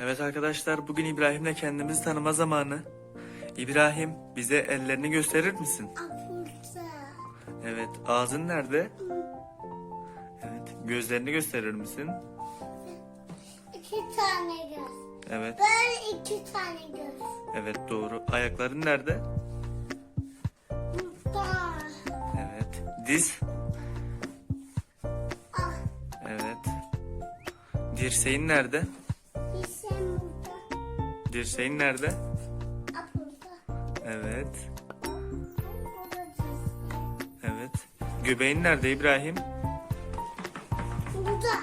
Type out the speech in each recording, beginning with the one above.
Evet arkadaşlar bugün İbrahim'le kendimizi tanıma zamanı. İbrahim bize ellerini gösterir misin? Evet ağzın nerede? Evet gözlerini gösterir misin? İki tane göz. Evet Böyle iki tane göz. evet doğru. Ayakların nerede? Burada. Evet. Diz? Ah, Evet. Dirseğin nerede? şey burada. Dirseğin nerede? Ah, burada. Evet. Burada diz. Evet. Göbeğin nerede İbrahim? Burada.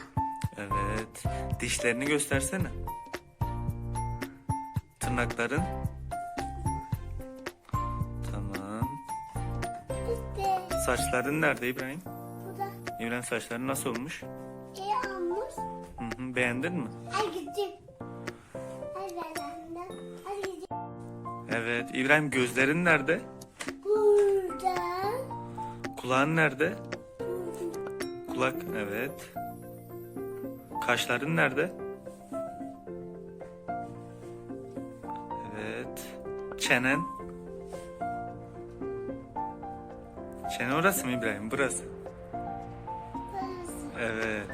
Evet. Dişlerini göstersene. Tırnakların. Tamam. Bitti. Saçların nerede İbrahim? Burada. İbrahim saçların nasıl olmuş? İyi olmuş. Hı hı, beğendin mi? Hadi gideyim. Hadi benden. Hadi gideyim. Evet. İbrahim gözlerin nerede? Burada. Kulağın nerede? Kulak. Evet. Kaşların nerede? Evet. Çenen. Çene orası mı İbrahim? Burası. Burası. Evet.